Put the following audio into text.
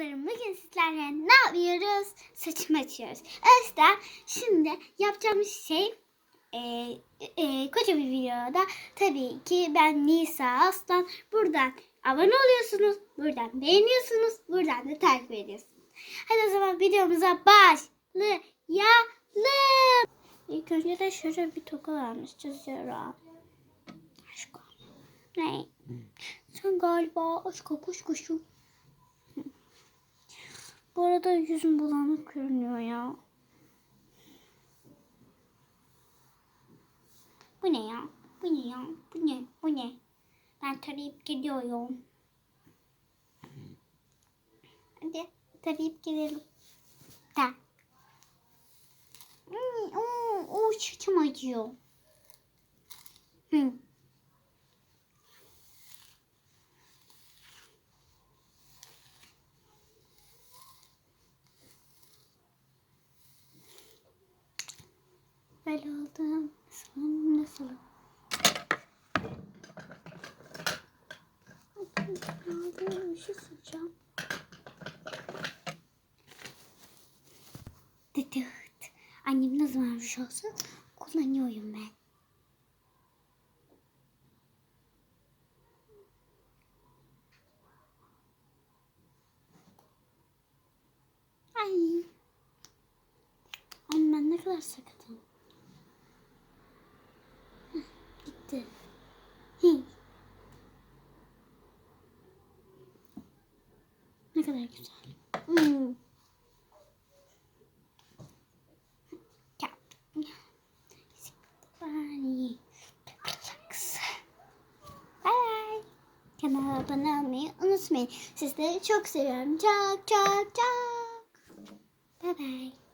Bugün sizlerle ne yapıyoruz? Saçımı açıyoruz. İşte şimdi yapacağımız şey e, e, koca bir videoda tabii ki ben Nisa Aslan buradan abone oluyorsunuz, buradan beğeniyorsunuz, buradan da takip ediyorsunuz. Hadi o zaman videomuza başlayalım. İlk önce de şöyle bir toka vermiş çiziyorum. Aşkım. Ne? Sen galiba aşk kuş kuşu. Arada yüzüm bulanık görünüyor ya. Bu ne ya? Bu ne ya? Bu ne? Bu ne? Ben tarayıp geliyorum. Hadi tarayıp gelelim. Da. Hmm, oo, oo, saçım acıyor. Hı. Böyle oldum. Nasılım? Nasılım? Aldım. Bir şey soracağım. Dıdıt. Annem ne zaman bir şey olsa kullanıyorum ben. Ay. Ama ben ne kadar sakatım. Kadar güzel. Hmm. Kanala abone olmayı unutmayın. Sizleri çok seviyorum. Çok çok çok. Bye bye.